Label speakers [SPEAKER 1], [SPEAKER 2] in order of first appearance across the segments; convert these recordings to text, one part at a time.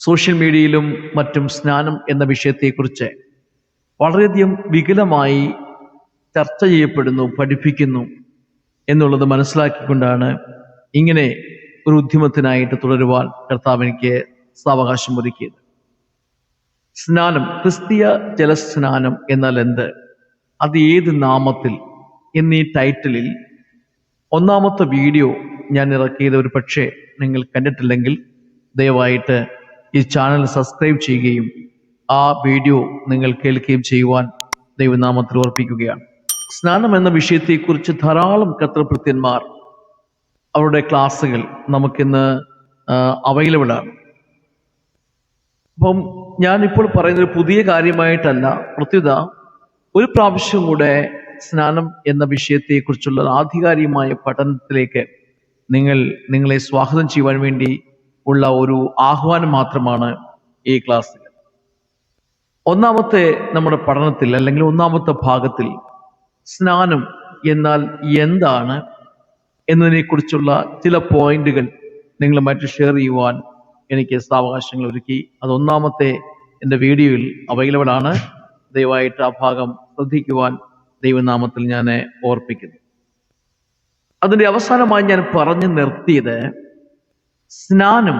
[SPEAKER 1] Social മീഡിയയിലും മറ്റും സ്നാനം എന്ന വിഷയത്തെക്കുറിച്ച് വളരെയധികം വികലമായി ചർച്ച ചെയ്യപ്പെടുന്നു പഠിപ്പിക്കുന്നു എന്നുള്ളത് മനസ്സിലാക്കിക്കൊണ്ടാണ് ഇങ്ങനെ ഒരു ഉദ്യമത്തിനായിട്ട് തുടരുവാൻ കർത്താവ് എനിക്ക് സാവകാശം ഒരുക്കിയത്. സ്നാനം ക്രിസ്തീയ ജലസ്നാനം എന്നാൽ എന്ത്? അത് ഏത് നാമത്തിൽ? എന്നീ ടൈറ്റിലിൽ ഒന്നാമത്തെ വീഡിയോ ഞാൻ ഇറക്കിയത് ഒരു പക്ഷേ നിങ്ങൾ കണ്ടിട്ടില്ലെങ്കിൽ ദയവായിട്ട് ഈ ചാനൽ സബ്സ്ക്രൈബ് ചെയ്യുകയും ആ വീഡിയോ നിങ്ങൾ കേൾക്കുകയും ചെയ്യുവാൻ ദൈവനാമത്തിൽ ഓർപ്പിക്കുകയാണ് സ്നാനം എന്ന വിഷയത്തെക്കുറിച്ച് ധാരാളം കത്രഭൃത്യന്മാർ അവരുടെ ക്ലാസ്സുകൾ നമുക്കിന്ന് അവൈലബിൾ ആണ്. അപ്പം ഞാനിപ്പോൾ പറയുന്നത് പുതിയ കാര്യമായിട്ടല്ല പ്രത്യുത ഒരു പ്രാവശ്യം കൂടെ സ്നാനം എന്ന വിഷയത്തെക്കുറിച്ചുള്ള ആധികാരികമായ പഠനത്തിലേക്ക് നിങ്ങൾ നിങ്ങളെ സ്വാഗതം ചെയ്യുവാൻ വേണ്ടി ഉള്ള ഒരു ആഹ്വാനം മാത്രമാണ് ഈ ക്ലാസ്സിൽ. ഒന്നാമത്തെ നമ്മുടെ പഠനത്തിൽ അല്ലെങ്കിൽ ഒന്നാമത്തെ ഭാഗത്തിൽ സ്നാനം എന്നാൽ എന്താണ് എന്നതിനെക്കുറിച്ചുള്ള ചില പോയിന്റുകൾ നിങ്ങളുമായിട്ട് ഷെയർ ചെയ്യുവാൻ എനിക്ക് സാവകാശങ്ങൾ ഒരുക്കി. അത് ഒന്നാമത്തെ എന്റെ വീഡിയോയിൽ അവൈലബിൾ ആണ്. ദയവായിട്ട് ആ ഭാഗം ശ്രദ്ധിക്കുവാൻ ദൈവനാമത്തിൽ ഞാൻ ഓർപ്പിക്കുന്നു. അതിന്റെ അവസാനമായി ഞാൻ പറഞ്ഞു നിർത്തിയത് സ്നാനം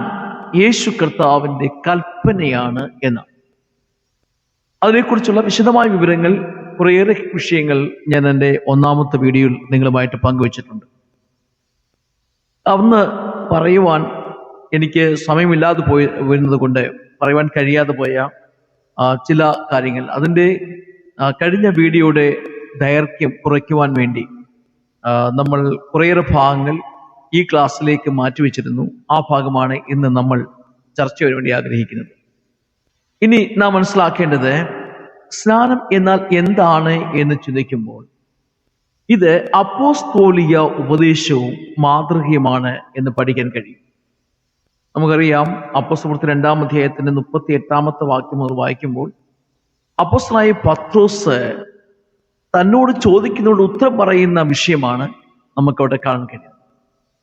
[SPEAKER 1] യേശു കർത്താവിന്റെ കൽപ്പനയാണ് എന്ന് അതിനെക്കുറിച്ചുള്ള വിശദമായ വിവരങ്ങൾ കുറേയേറെ വിഷയങ്ങൾ ഞാൻ എന്റെ ഒന്നാമത്തെ വീഡിയോയിൽ നിങ്ങളുമായിട്ട് പങ്കുവച്ചിട്ടുണ്ട്. അന്ന് പറയുവാൻ എനിക്ക് സമയമില്ലാതെ പോയി വരുന്നത് കൊണ്ട് പറയുവാൻ കഴിയാതെ പോയ ചില കാര്യങ്ങൾ. അതിന്റെ കഴിഞ്ഞ വീഡിയോയുടെ ദൈർഘ്യം കുറയ്ക്കുവാൻ വേണ്ടി നമ്മൾ കുറേയേറെ ഭാഗങ്ങൾ ഈ ക്ലാസ്സിലേക്ക് മാറ്റിവെച്ചിരുന്നു. ആ ഭാഗമാണ് ഇന്ന് നമ്മൾ ചർച്ച ചെയ്യാൻ വേണ്ടി ആഗ്രഹിക്കുന്നത്. ഇനി നാം മനസ്സിലാക്കേണ്ടത് സ്നാനം എന്നാൽ എന്താണ് എന്ന് ചിന്തിക്കുമ്പോൾ ഇത് അപ്പോസ്തോലിയ ഉപദേശവും മാതൃകയുമാണ് എന്ന് പഠിക്കാൻ കഴിയും. നമുക്കറിയാം അപ്പോസ്തലത്തിൽ രണ്ടാം അധ്യായത്തിന്റെ മുപ്പത്തി എട്ടാമത്തെ വാക്യം മുതൽ വായിക്കുമ്പോൾ അപ്പോസ്തലായ പത്രോസ് തന്നോട് ചോദിക്കുന്നതോട് ഉത്തരം പറയുന്ന വിഷയമാണ് നമുക്കവിടെ കാണാൻ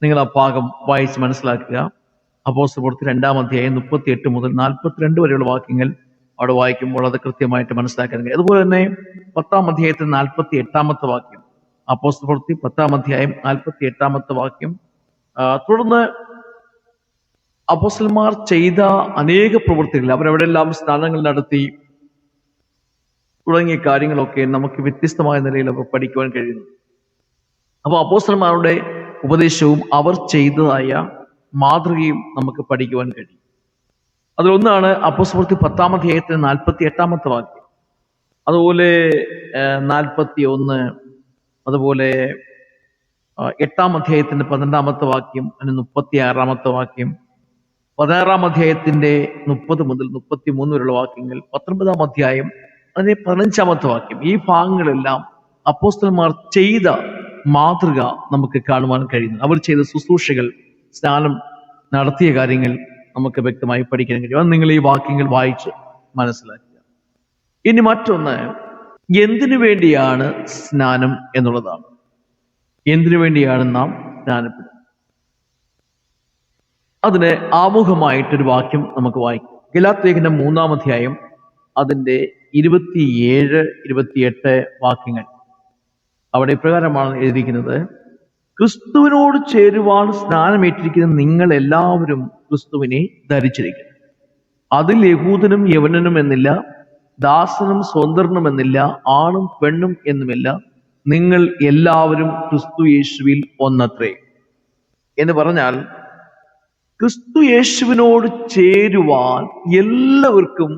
[SPEAKER 1] നിങ്ങൾ ആ ഭാഗം വായിച്ച് മനസ്സിലാക്കുക. അപ്പോസ്തപുറത്ത് രണ്ടാം അധ്യായം മുപ്പത്തി എട്ട് മുതൽ നാൽപ്പത്തിരണ്ട് വരെയുള്ള വാക്യങ്ങൾ അവിടെ വായിക്കുമ്പോൾ അത് കൃത്യമായിട്ട് മനസ്സിലാക്കാൻ കഴിയും അതുപോലെ തന്നെ പത്താം അധ്യായത്തിൽ നാൽപ്പത്തി എട്ടാമത്തെ വാക്യം. അപ്പോസ്തപുറത്തി പത്താം അധ്യായം നാൽപ്പത്തി എട്ടാമത്തെ വാക്യം തുടർന്ന് അപ്പോസ്റ്റന്മാർ ചെയ്ത അനേക പ്രവൃത്തികൾ അവരവിടെല്ലാം സ്നാനങ്ങൾ നടത്തി തുടങ്ങിയ കാര്യങ്ങളൊക്കെ നമുക്ക് വ്യത്യസ്തമായ നിലയിൽ അവർ പഠിക്കുവാൻ കഴിയുന്നു. അപ്പോൾ അപ്പോസ്റ്റലന്മാരുടെ ഉപദേശവും അവർ ചെയ്തതായ മാതൃകയും നമുക്ക് പഠിക്കുവാൻ കഴിയും. അതിലൊന്നാണ് അപ്പസ്മൃതി പത്താം അധ്യായത്തിന് നാൽപ്പത്തി എട്ടാമത്തെ വാക്യം. അതുപോലെ നാൽപ്പത്തി ഒന്ന് അതുപോലെ എട്ടാം അധ്യായത്തിന്റെ പന്ത്രണ്ടാമത്തെ വാക്യം അതിന് മുപ്പത്തി ആറാമത്തെ വാക്യം പതിനാറാം അധ്യായത്തിന്റെ മുപ്പത് മുതൽ മുപ്പത്തി മൂന്ന് വരെയുള്ള വാക്യങ്ങൾ പത്തൊൻപതാം അധ്യായം അതിന്റെ പതിനഞ്ചാമത്തെ വാക്യം. ഈ ഭാഗങ്ങളെല്ലാം അപ്പോസ്തന്മാർ ചെയ്ത മാതൃക നമുക്ക് കാണുവാൻ കഴിയുന്നത്. അവർ ചെയ്ത ശുശ്രൂഷകൾ സ്നാനം നടത്തിയ കാര്യങ്ങൾ നമുക്ക് വ്യക്തമായി പഠിക്കാൻ കഴിയും. അത് നിങ്ങൾ ഈ വാക്യങ്ങൾ വായിച്ച് മനസ്സിലാക്കുക. ഇനി മറ്റൊന്ന് എന്തിനു വേണ്ടിയാണ് സ്നാനം എന്നുള്ളതാണ്. എന്തിനു വേണ്ടിയാണ് നാം സ്നാനപ്പെടുന്നത് അതിന് ആമുഖമായിട്ടൊരു വാക്യം നമുക്ക് വായിക്കാം. ഗലാത്തേഖിന്റെ മൂന്നാം അധ്യായം അതിന്റെ ഇരുപത്തിയേഴ് ഇരുപത്തിയെട്ട് വാക്യങ്ങൾ. അവിടെ ഇപ്രകാരമാണ് എഴുതിയിരിക്കുന്നത്. ക്രിസ്തുവിനോട് ചേരുവാൻ സ്നാനമേറ്റിരിക്കുന്ന നിങ്ങൾ എല്ലാവരും ക്രിസ്തുവിനെ ധരിച്ചിരിക്കുന്നു. അതിൽ യഹൂദനും യവനനും എന്നില്ല ദാസനും സ്വതന്ത്രനും എന്നില്ല ആണും പെണ്ണും എന്നുമില്ല നിങ്ങൾ എല്ലാവരും ക്രിസ്തു യേശുവിൽ ഒന്നത്രേ. എന്ന് പറഞ്ഞാൽ ക്രിസ്തു യേശുവിനോട് ചേരുവാൻ എല്ലാവർക്കും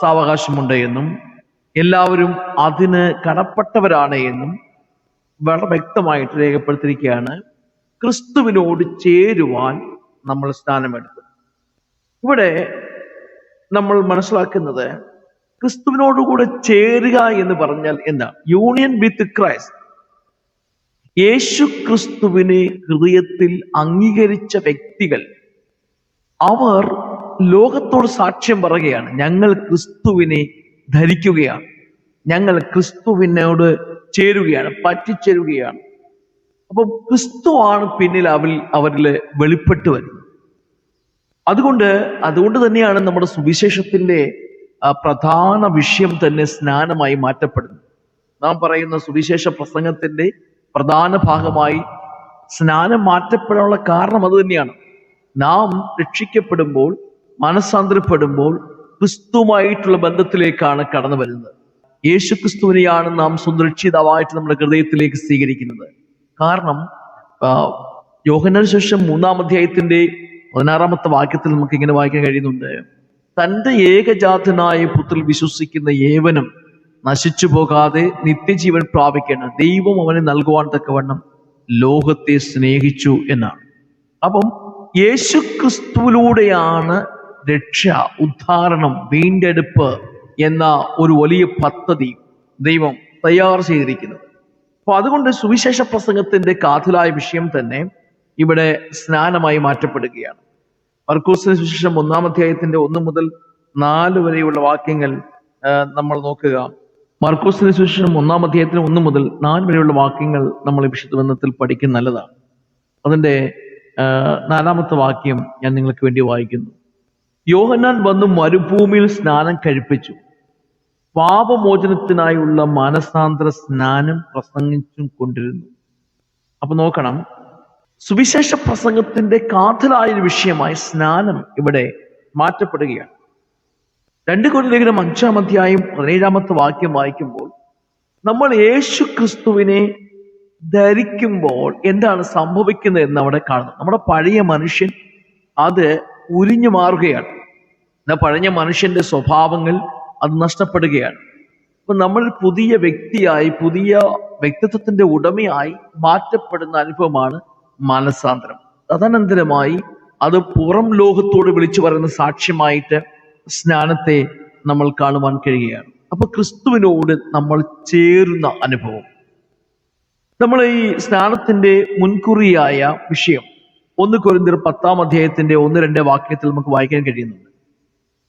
[SPEAKER 1] സാവകാശമുണ്ട് എന്നും എല്ലാവരും അതിന് കടപ്പെട്ടവരാണ് എന്നും വളരെ വ്യക്തമായിട്ട് രേഖപ്പെടുത്തിയിരിക്കുകയാണ്. ക്രിസ്തുവിനോട് ചേരുവാൻ നമ്മൾ സ്ഥാനമെടുത്തു. ഇവിടെ നമ്മൾ മനസ്സിലാക്കുന്നത് ക്രിസ്തുവിനോടുകൂടെ ചേരുക എന്ന് പറഞ്ഞാൽ എന്താ? യൂണിയൻ വിത്ത് ക്രൈസ്റ്റ് യേശു ക്രിസ്തുവിനെ ഹൃദയത്തിൽ അംഗീകരിച്ച വ്യക്തികൾ അവർ ലോകത്തോട് സാക്ഷ്യം പറയുകയാണ് ഞങ്ങൾ ക്രിസ്തുവിനെ ധരിക്കുകയാണ്. ഞങ്ങൾ ക്രിസ്തുവിനോട് ചേരുകയാണ് പറ്റിച്ചേരുകയാണ്. അപ്പോൾ ക്രിസ്തുവാണ് പിന്നിൽ അവരിൽ അവരിൽ വെളിപ്പെട്ട് വരുന്നത്. അതുകൊണ്ട് അതുകൊണ്ട് തന്നെയാണ് നമ്മുടെ സുവിശേഷത്തിന്റെ പ്രധാന വിഷയം തന്നെ സ്നാനമായി മാറ്റപ്പെടുന്നത്. നാം പറയുന്ന സുവിശേഷ പ്രസംഗത്തിന്റെ പ്രധാന ഭാഗമായി സ്നാനം മാറ്റപ്പെടാനുള്ള കാരണം അത് തന്നെയാണ്. നാം രക്ഷിക്കപ്പെടുമ്പോൾ മനസ്സാന്തരപ്പെടുമ്പോൾ ക്രിസ്തുവുമായിട്ടുള്ള ബന്ധത്തിലേക്കാണ് കടന്നു വരുന്നത്. യേശു ക്രിസ്തുവിനെയാണ് നാം സുരക്ഷിതമായിട്ട് നമ്മുടെ ഹൃദയത്തിലേക്ക് സ്വീകരിക്കുന്നത്. കാരണം യോഹനു ശേഷം മൂന്നാം അധ്യായത്തിന്റെ പതിനാറാമത്തെ വാക്യത്തിൽ നമുക്ക് ഇങ്ങനെ വായിക്കാൻ കഴിയുന്നുണ്ട്. തന്റെ ഏകജാതനായ പുത്രൽ വിശ്വസിക്കുന്ന ഏവനും നശിച്ചു പോകാതെ നിത്യജീവൻ പ്രാപിക്കണം ദൈവം അവന് നൽകുവാൻ തക്കവണ്ണം ലോകത്തെ സ്നേഹിച്ചു എന്നാണ്. അപ്പം യേശു ക്രിസ്തുവിലൂടെയാണ് രക്ഷ ഉദ്ധാരണം വീണ്ടെടുപ്പ് എന്ന ഒരു വലിയ പദ്ധതി ദൈവം തയ്യാർ ചെയ്തിരിക്കുന്നത് അപ്പൊ അതുകൊണ്ട് സുവിശേഷ പ്രസംഗത്തിന്റെ കാതലായ വിഷയം തന്നെ ഇവിടെ സ്നാനമായി മാറ്റപ്പെടുകയാണ്. മർക്കൂസിന് സുവിശേഷം ഒന്നാം അധ്യായത്തിന്റെ ഒന്ന് മുതൽ നാല് വരെയുള്ള വാക്യങ്ങൾ നമ്മൾ നോക്കുക. മർക്കൂസിന് സുവിശേഷം ഒന്നാം അധ്യായത്തിന് ഒന്ന് മുതൽ നാല് വരെയുള്ള വാക്യങ്ങൾ നമ്മൾ വിശുദ്ധ ബന്ധത്തിൽ പഠിക്കുന്ന നല്ലതാണ്. അതിന്റെ നാലാമത്തെ വാക്യം ഞാൻ നിങ്ങൾക്ക് വേണ്ടി വായിക്കുന്നു. യോഹന്നാൻ വന്നു മരുഭൂമിയിൽ സ്നാനം കഴിപ്പിച്ചു. പാപമോചനത്തിനായുള്ള മാനസാന്തര സ്നാനം പ്രസംഗിച്ചും കൊണ്ടിരുന്നു. അപ്പൊ നോക്കണം. സുവിശേഷ പ്രസംഗത്തിന്റെ കാതലായ വിഷയമായി സ്നാനം ഇവിടെ മാറ്റപ്പെടുകയാണ്. രണ്ട് ലേഖനം അഞ്ചാം അധ്യായം പതിനേഴാമത്തെ വാക്യം വായിക്കുമ്പോൾ നമ്മൾ യേശു ക്രിസ്തുവിനെ ധരിക്കുമ്പോൾ എന്താണ് സംഭവിക്കുന്നത് എന്ന് അവിടെ കാണുന്നു. നമ്മുടെ പഴയ മനുഷ്യൻ അത് ഉരിഞ്ഞു മാറുകയാണ്. എന്നാ പഴഞ്ഞ മനുഷ്യന്റെ സ്വഭാവങ്ങൾ അത് നഷ്ടപ്പെടുകയാണ്. അപ്പൊ നമ്മൾ പുതിയ വ്യക്തിയായി പുതിയ വ്യക്തിത്വത്തിന്റെ ഉടമയായി മാറ്റപ്പെടുന്ന അനുഭവമാണ് മാനസാന്തരം. തദനന്തരമായി അത് പുറം ലോകത്തോട് വിളിച്ചു പറയുന്ന സാക്ഷ്യമായിട്ട് സ്നാനത്തെ നമ്മൾ കാണുവാൻ കഴിയുകയാണ്. അപ്പൊ ക്രിസ്തുവിനോട് നമ്മൾ ചേരുന്ന അനുഭവം. നമ്മൾ ഈ സ്നാനത്തിന്റെ മുൻകുറിയായ വിഷയം ഒന്ന് കൊരിന്തിർ പത്താം അധ്യായത്തിന്റെ ഒന്ന് രണ്ട് വാക്യത്തിൽ നമുക്ക് വായിക്കാൻ കഴിയുന്നുണ്ട്.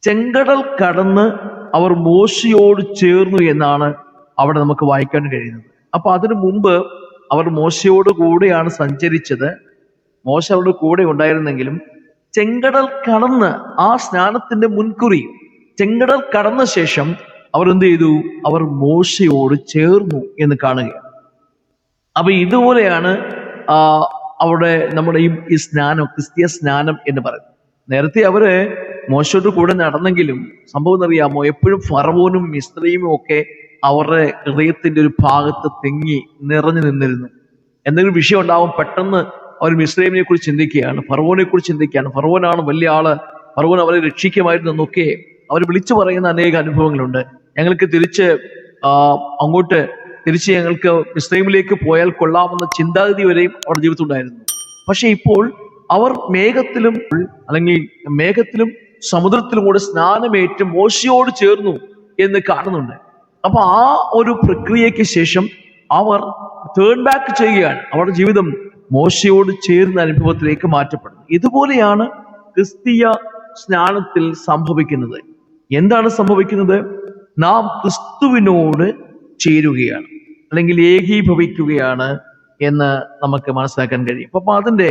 [SPEAKER 1] ചെങ്കടൽ കടന്ന് അവർ മോശയോട് ചേർന്നു എന്നാണ് അവിടെ നമുക്ക് വായിക്കാൻ കഴിയുന്നത്. അപ്പൊ അതിനു മുമ്പ് അവർ മോശയോട് കൂടെയാണ് സഞ്ചരിച്ചത്. മോശ അവരുടെ കൂടെ ഉണ്ടായിരുന്നെങ്കിലും ചെങ്കടൽ കടന്ന് ആ സ്നാനത്തിന്റെ മുൻകുറി ചെങ്കടൽ കടന്ന ശേഷം അവർ എന്ത് ചെയ്തു? അവർ മോശയോട് ചേർന്നു എന്ന് കാണുകയാണ്. അപ്പൊ ഇതുപോലെയാണ് ആ അവിടെ നമ്മുടെ ഈ സ്നാനം ക്രിസ്തീയ സ്നാനം എന്ന് പറയുന്നത് നേരത്തെ അവർ മോശയുടെ കൂടെ നടന്നെങ്കിലും സംഭവം എന്നറിയാമോ എപ്പോഴും ഫറവോനും മിസ്ത്രീയും ഒക്കെ അവരുടെ ഹൃദയത്തിന്റെ ഒരു ഭാഗത്ത് തെങ്ങി നിറഞ്ഞു നിന്നിരുന്നു. എന്തെങ്കിലും വിഷയം ഉണ്ടാവും പെട്ടെന്ന് അവർ മിസ്രൈമിനെ കുറിച്ച് ചിന്തിക്കുകയാണ് ഫറവോനെ കുറിച്ച് ചിന്തിക്കുകയാണ്. ഫറവോനാണ് വലിയ ആൾ. ഫറവോൻ അവരെ രക്ഷിക്കുമായിരുന്നു എന്നൊക്കെ അവർ വിളിച്ചു പറയുന്ന അനേക അനുഭവങ്ങളുണ്ട്. ഞങ്ങൾക്ക് തിരിച്ച് അങ്ങോട്ട് തിരിച്ച് ഞങ്ങൾക്ക് മിസ്രൈമിലേക്ക് പോയാൽ കൊള്ളാമെന്ന ചിന്താഗതി വരെയും അവരുടെ ജീവിതത്തിലുണ്ടായിരുന്നു. പക്ഷെ ഇപ്പോൾ അവർ മേഘത്തിലും അല്ലെങ്കിൽ മേഘത്തിലും സമുദ്രത്തിലും കൂടെ സ്നാനമേറ്റ് മോശയോട് ചേർന്നു എന്ന് കാണുന്നുണ്ട്. അപ്പൊ ആ ഒരു പ്രക്രിയയ്ക്ക് ശേഷം അവർ ടേൺ ബാക്ക് ചെയ്യുകയാണ്. അവരുടെ ജീവിതം മോശയോട് ചേർന്ന അനുഭവത്തിലേക്ക് മാറ്റപ്പെടുന്നു. ഇതുപോലെയാണ് ക്രിസ്തീയ സ്നാനത്തിൽ സംഭവിക്കുന്നത്. എന്താണ് സംഭവിക്കുന്നത്? നാം ക്രിസ്തുവിനോട് ചേരുകയാണ്. അല്ലെങ്കിൽ ഏകീഭവിക്കുകയാണ് എന്ന് നമുക്ക് മനസ്സിലാക്കാൻ കഴിയും. അപ്പൊ അതിന്റെ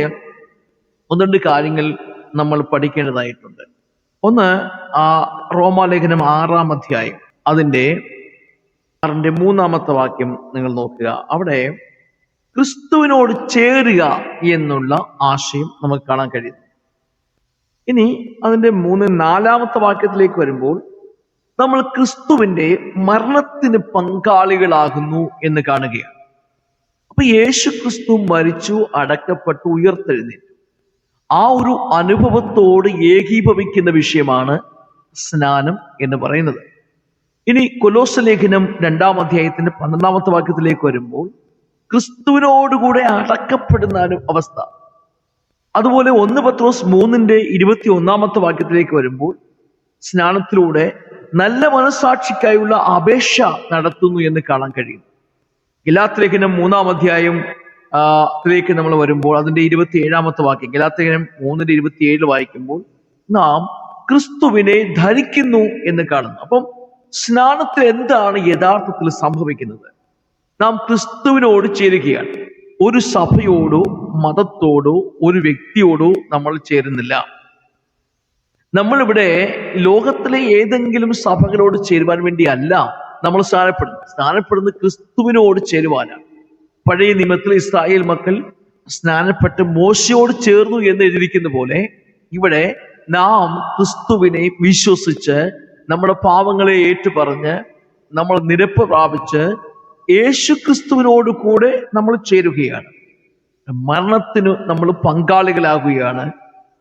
[SPEAKER 1] ഒന്ന് രണ്ട് കാര്യങ്ങൾ നമ്മൾ പഠിക്കേണ്ടതായിട്ടുണ്ട്. ഒന്ന് ആ റോമാലേഖനം ആറാം അധ്യായം അതിന്റെ ആറിന്റെ മൂന്നാമത്തെ വാക്യം നിങ്ങൾ നോക്കുക. അവിടെ ക്രിസ്തുവിനോട് ചേരുക എന്നുള്ള ആശയം നമുക്ക് കാണാൻ കഴിയും ഇനി അതിന്റെ മൂന്ന് നാലാമത്തെ വാക്യത്തിലേക്ക് വരുമ്പോൾ നമ്മൾ ക്രിസ്തുവിന്റെ മരണത്തിന് പങ്കാളികളാകുന്നു എന്ന് കാണുകയാണ്. അപ്പൊ യേശു ക്രിസ്തു മരിച്ചു അടക്കപ്പെട്ടു ഉയർത്തെഴുന്നേറ്റു. ആ ഒരു അനുഭവത്തോട് ഏകീഭവിക്കുന്ന വിഷയമാണ് സ്നാനം എന്ന് പറയുന്നത്. ഇനി കൊലോസ ലേഖനം രണ്ടാം അധ്യായത്തിന്റെ പന്ത്രണ്ടാമത്തെ വാക്യത്തിലേക്ക് വരുമ്പോൾ ക്രിസ്തുവിനോടുകൂടെ അടക്കപ്പെടുന്ന അവസ്ഥ. അതുപോലെ ഒന്ന് പത്രോസ് മൂന്നിന്റെ ഇരുപത്തി ഒന്നാമത്തെ വാക്യത്തിലേക്ക് വരുമ്പോൾ സ്നാനത്തിലൂടെ നല്ല മനസാക്ഷിക്കായുള്ള അപേക്ഷ നടത്തുന്നു എന്ന് കാണാൻ കഴിയും. ഗലാത്തിലേഖനം മൂന്നാം അധ്യായം ത്തിലേക്ക് നമ്മൾ വരുമ്പോൾ അതിന്റെ ഇരുപത്തി ഏഴാമത്തെ വാക്യം ഗലാത്തിലേഖനം മൂന്നിന്റെ ഇരുപത്തി ഏഴ് വായിക്കുമ്പോൾ നാം ക്രിസ്തുവിനെ ധരിക്കുന്നു എന്ന് കാണുന്നു. അപ്പം സ്നാനത്തിൽ എന്താണ് യഥാർത്ഥത്തിൽ സംഭവിക്കുന്നത്? നാം ക്രിസ്തുവിനോട് ചേരുകയാണ്. ഒരു സഭയോടോ മതത്തോടോ ഒരു വ്യക്തിയോടോ നമ്മൾ ചേരുന്നില്ല. നമ്മളിവിടെ ലോകത്തിലെ ഏതെങ്കിലും സഭകളോട് ചേരുവാൻ വേണ്ടിയല്ല നമ്മൾ സ്നാനപ്പെടുന്നത് സ്നാനപ്പെടുന്നത് ക്രിസ്തുവിനോട് ചേരുവാനാണ്. പഴയ നിയമത്തിൽ ഇസ്രായേൽ മക്കൾ സ്നാനപ്പെട്ട് മോശയോട് ചേർന്നു എന്ന് എഴുതിയിരിക്കുന്ന പോലെ ഇവിടെ നാം ക്രിസ്തുവിനെ വിശ്വസിച്ച് നമ്മുടെ പാവങ്ങളെ ഏറ്റുപറഞ്ഞ് നമ്മൾ നിരപ്പ് പ്രാപിച്ച് യേശു ക്രിസ്തുവിനോട് കൂടെ നമ്മൾ ചേരുകയാണ്. മരണത്തിന് നമ്മൾ പങ്കാളികളാകുകയാണ്.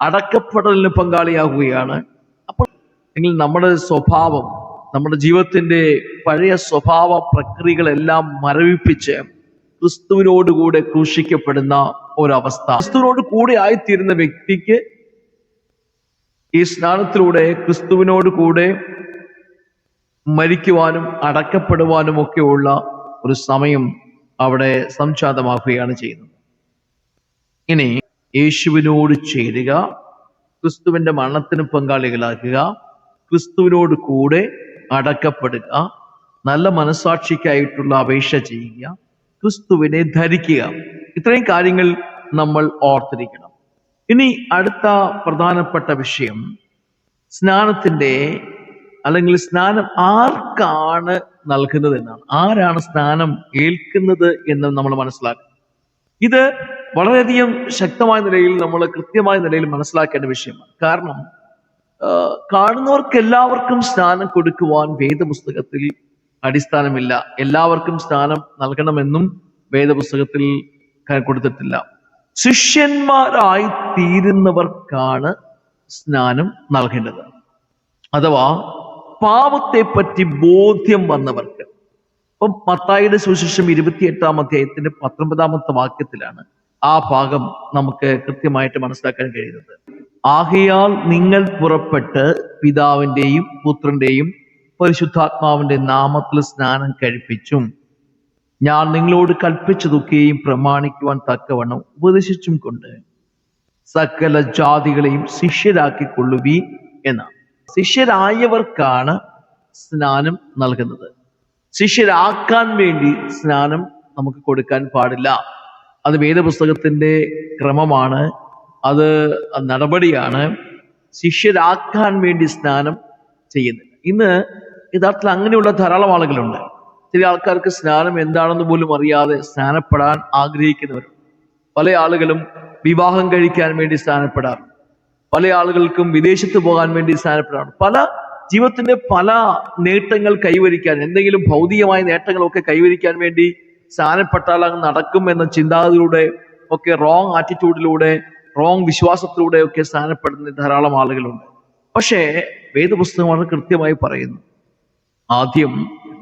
[SPEAKER 1] അടക്കപ്പെടലിന് പങ്കാളിയാകുകയാണ്. അപ്പോൾ എങ്കിൽ നമ്മുടെ സ്വഭാവം നമ്മുടെ ജീവിതത്തിന്റെ പഴയ സ്വഭാവ പ്രക്രിയകളെല്ലാം മരവിപ്പിച്ച് ക്രിസ്തുവിനോടുകൂടെ ക്രൂശിക്കപ്പെടുന്ന ഒരവസ്ഥ. ക്രിസ്തുവിനോട് കൂടെ ആയിത്തീരുന്ന വ്യക്തിക്ക് ഈ സ്നാനത്തിലൂടെ ക്രിസ്തുവിനോട് കൂടെ മരിക്കുവാനും അടക്കപ്പെടുവാനും ഒക്കെയുള്ള ഒരു സമയം അവിടെ സംജാതമാക്കുകയാണ് ചെയ്യുന്നത്. ഇനി യേശുവിനോട് ചേരുക ക്രിസ്തുവിന്റെ മരണത്തിന് പങ്കാളികളാക്കുക ക്രിസ്തുവിനോട് കൂടെ അടക്കപ്പെടുക നല്ല മനസാക്ഷിക്കായിട്ടുള്ള അപേക്ഷ ചെയ്യുക ക്രിസ്തുവിനെ ധരിക്കുക. ഇത്രയും കാര്യങ്ങൾ നമ്മൾ ഓർത്തിരിക്കണം. ഇനി അടുത്ത പ്രധാനപ്പെട്ട വിഷയം സ്നാനത്തിന്റെ അല്ലെങ്കിൽ സ്നാനം ആർക്കാണ് നൽകുന്നത് എന്നാണ്. ആരാണ് സ്നാനം ഏൽക്കുന്നത് എന്ന് നമ്മൾ മനസ്സിലാക്കണം. ഇത് വളരെയധികം ശക്തമായ നിലയിൽ നമ്മൾ കൃത്യമായ നിലയിൽ മനസ്സിലാക്കേണ്ട വിഷയമാണ്. കാരണം കാണുന്നവർക്ക് എല്ലാവർക്കും സ്ഥാനം കൊടുക്കുവാൻ വേദപുസ്തകത്തിൽ അടിസ്ഥാനമില്ല. എല്ലാവർക്കും സ്ഥാനം നൽകണമെന്നും വേദപുസ്തകത്തിൽ കൊടുത്തിട്ടില്ല. ശിഷ്യന്മാരായി തീരുന്നവർക്കാണ് സ്നാനം നൽകേണ്ടത്. അഥവാ പാപത്തെ പറ്റി ബോധ്യം വന്നവർക്ക്. ഇപ്പം മത്തായിയുടെ സുശേഷം ഇരുപത്തിയെട്ടാം അധ്യായത്തിന്റെ പത്തൊമ്പതാമത്തെ വാക്യത്തിലാണ് ആ ഭാഗം നമുക്ക് കൃത്യമായിട്ട് മനസ്സിലാക്കാൻ കഴിയുന്നത്. ആകയാൽ നിങ്ങൾ പുറപ്പെട്ട് പിതാവിന്റെയും പുത്രന്റെയും പരിശുദ്ധാത്മാവിന്റെ നാമത്തിൽ സ്നാനം കഴിപ്പിച്ചും ഞാൻ നിങ്ങളോട് കൽപ്പിച്ചതൊക്കെയും പ്രമാണിക്കുവാൻ തക്കവണ്ണം ഉപദേശിച്ചും കൊണ്ട് സകല ജാതികളെയും ശിഷ്യരാക്കിക്കൊള്ളുവി എന്നാണ്. ശിഷ്യരായവർക്കാണ് സ്നാനം നൽകുന്നത്. ശിഷ്യരാക്കാൻ വേണ്ടി സ്നാനം നമുക്ക് കൊടുക്കാൻ പാടില്ല. അത് വേദപുസ്തകത്തിന്റെ ക്രമമാണ്. അത് നടപടിയാണ്. ശിഷ്യരാക്കാൻ വേണ്ടി സ്നാനം ചെയ്യുന്നത്. ഇന്ന് യഥാർത്ഥത്തിൽ അങ്ങനെയുള്ള ധാരാളം ആളുകളുണ്ട്. ചില ആൾക്കാർക്ക് സ്നാനം എന്താണെന്ന് പോലും അറിയാതെ സ്നാനപ്പെടാൻ ആഗ്രഹിക്കുന്നവർ പല ആളുകളും വിവാഹം കഴിക്കാൻ വേണ്ടി സ്നാനപ്പെടാറുണ്ട്. പല ആളുകൾക്കും വിദേശത്ത് പോകാൻ വേണ്ടി സ്നാനപ്പെടാറുണ്ട്. പല ജീവിതത്തിന്റെ പല നേട്ടങ്ങൾ കൈവരിക്കാൻ എന്തെങ്കിലും ഭൗതികമായ നേട്ടങ്ങളൊക്കെ കൈവരിക്കാൻ വേണ്ടി സ്നാനപ്പെട്ടാൽ അങ്ങ് നടക്കും എന്ന ചിന്താഗതിയിലൂടെ ഒക്കെ റോങ് ആറ്റിറ്റ്യൂഡിലൂടെ റോങ് വിശ്വാസത്തിലൂടെ ഒക്കെ സ്നാനപ്പെടുന്ന ധാരാളം ആളുകളുണ്ട്. പക്ഷേ വേദപുസ്തകം വളരെ കൃത്യമായി പറയുന്നു ആദ്യം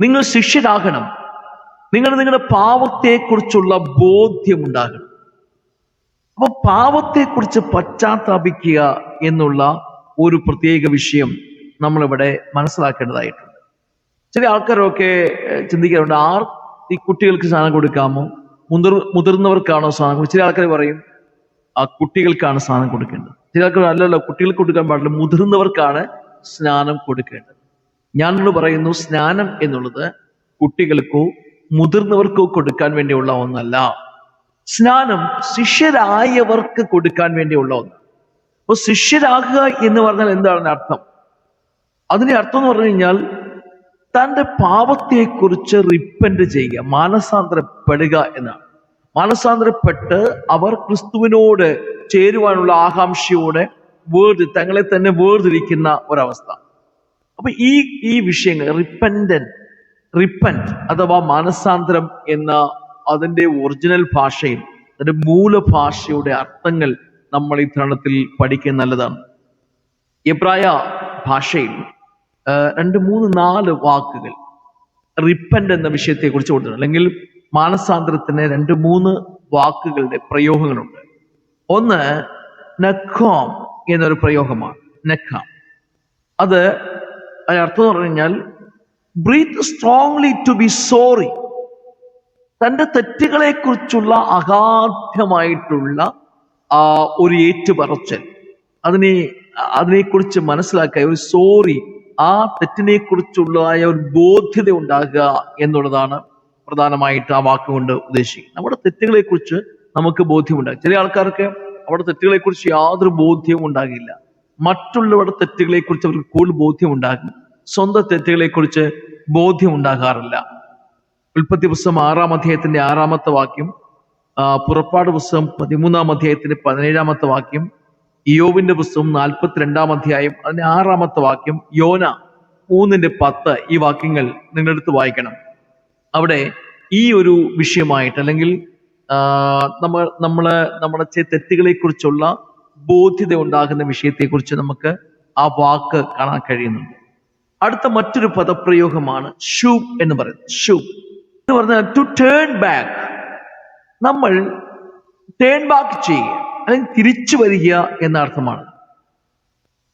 [SPEAKER 1] നിങ്ങൾ ശിഷ്യരാകണം. നിങ്ങൾ നിങ്ങളുടെ പാവത്തെക്കുറിച്ചുള്ള ബോധ്യം ഉണ്ടാകണം അപ്പൊ പാവത്തെക്കുറിച്ച് പശ്ചാത്താപിക്കുക എന്നുള്ള ഒരു പ്രത്യേക വിഷയം നമ്മളിവിടെ മനസ്സിലാക്കേണ്ടതായിട്ടുണ്ട്. ചില ആൾക്കാരൊക്കെ ചിന്തിക്കാറുണ്ട് ആർ ഈ കുട്ടികൾക്ക് സാധനം കൊടുക്കാമോ? മുതിർ മുതിർന്നവർക്കാണോ സാധനം ചില ആൾക്കാർ പറയും ആ കുട്ടികൾക്കാണ് സ്നാനം കൊടുക്കേണ്ടത്. ചില ആൾക്കാർ അല്ലല്ലോ കുട്ടികൾക്ക് കൊടുക്കാൻ പാടില്ല മുതിർന്നവർക്കാണ് സ്നാനം കൊടുക്കേണ്ടത്. ഞാൻ പറയുന്നു സ്നാനം എന്നുള്ളത് കുട്ടികൾക്കോ മുതിർന്നവർക്കോ കൊടുക്കാൻ വേണ്ടിയുള്ള ഒന്നല്ല. സ്നാനം ശിഷ്യരായവർക്ക് കൊടുക്കാൻ വേണ്ടിയുള്ള ഒന്ന്. അപ്പൊ ശിഷ്യരാകുക എന്ന് പറഞ്ഞാൽ എന്താണ് അർത്ഥം? അതിന്റെ അർത്ഥം എന്ന് പറഞ്ഞു കഴിഞ്ഞാൽ തന്റെ പാപത്തെക്കുറിച്ച് റിപ്പന്റ് ചെയ്യുക മാനസാന്തരപ്പെടുക എന്നാണ്. മാനസാന്തരപ്പെട്ട് അവർ ക്രിസ്തുവിനോട് ചേരുവാനുള്ള ആകാംക്ഷയോടെ വേർതി തങ്ങളെ തന്നെ വേർതിരിക്കുന്ന ഒരവസ്ഥ. അപ്പൊ ഈ ഈ വിഷയങ്ങൾ റിപ്പൻഡൻ റിപ്പന്റ് അഥവാ മാനസാന്തരം എന്ന അതിന്റെ ഒറിജിനൽ ഭാഷയിൽ അതിന്റെ മൂലഭാഷയുടെ അർത്ഥങ്ങൾ നമ്മൾ ഈ തരണത്തിൽ പഠിക്കാൻ നല്ലതാണ്. എബ്രായ ഭാഷയിൽ രണ്ട് മൂന്ന് നാല് വാക്കുകൾ. റിപ്പന്റ് എന്ന വിഷയത്തെക്കുറിച്ച് കൊടുത്തിട്ടുണ്ട്. അല്ലെങ്കിൽ മാനസാന്തരത്തിന് രണ്ട് മൂന്ന് വാക്കുകളുടെ പ്രയോഗങ്ങളുണ്ട്. ഒന്ന് നഖോം എന്നൊരു പ്രയോഗമാണ്. നഖാം. അത് അർത്ഥം പറഞ്ഞു കഴിഞ്ഞാൽ breathe strongly to be sorry തന്റെ തെറ്റുകളെ കുറിച്ചുള്ള അഗാധ്യമായിട്ടുള്ള ഒരു ഏറ്റുപറച്ചൽ. അതിനെ അതിനെക്കുറിച്ച് മനസ്സിലാക്കിയ ഒരു സോറി ആ തെറ്റിനെ കുറിച്ചുള്ളതായ ഒരു ബോധ്യത ഉണ്ടാകുക എന്നുള്ളതാണ് പ്രധാനമായിട്ട് ആ വാക്കുകൊണ്ട് ഉദ്ദേശിക്കുന്നത്. നമ്മുടെ തെറ്റുകളെ കുറിച്ച് നമുക്ക് ബോധ്യമുണ്ടാകും. ചില ആൾക്കാർക്ക് അവിടെ തെറ്റുകളെ കുറിച്ച് യാതൊരു ബോധ്യവും ഉണ്ടാകില്ല. മറ്റുള്ളവരുടെ തെറ്റുകളെ കുറിച്ച് അവർക്ക് കൂടുതൽ ബോധ്യം ഉണ്ടാകും സ്വന്തം തെറ്റുകളെ കുറിച്ച് ബോധ്യമുണ്ടാകാറില്ല. ഉൽപ്പത്തി പുസ്തകം ആറാം അധ്യായത്തിന്റെ ആറാമത്തെ വാക്യം പുറപ്പാട് പുസ്തകം പതിമൂന്നാം അധ്യായത്തിന്റെ പതിനേഴാമത്തെ വാക്യം ഇയോവിന്റെ പുസ്തകം നാൽപ്പത്തിരണ്ടാം അധ്യായം അതിന്റെ ആറാമത്തെ വാക്യം യോന മൂന്നിന്റെ പത്ത് ഈ വാക്യങ്ങൾ നിങ്ങളെടുത്ത് വായിക്കണം. അവിടെ ഈ ഒരു വിഷയമായിട്ട് അല്ലെങ്കിൽ നമ്മൾ നമ്മൾ നമ്മുടെ ചെ- തെറ്റുകളെ കുറിച്ചുള്ള ബോധ്യത ഉണ്ടാകുന്ന വിഷയത്തെക്കുറിച്ച് നമുക്ക് ആ വാക്ക് കാണാൻ കഴിയുന്നുണ്ട്. അടുത്ത മറ്റൊരു പദപ്രയോഗമാണ് ഷൂ എന്ന് പറയുന്നത്. ഷൂ എന്ന് പറഞ്ഞാൽ ടു ടേൺ ബാക്ക് നമ്മൾ ടേൺ ബാക്ക് ചെയ്യുക അല്ലെങ്കിൽ തിരിച്ചു വരിക എന്ന അർത്ഥമാണ്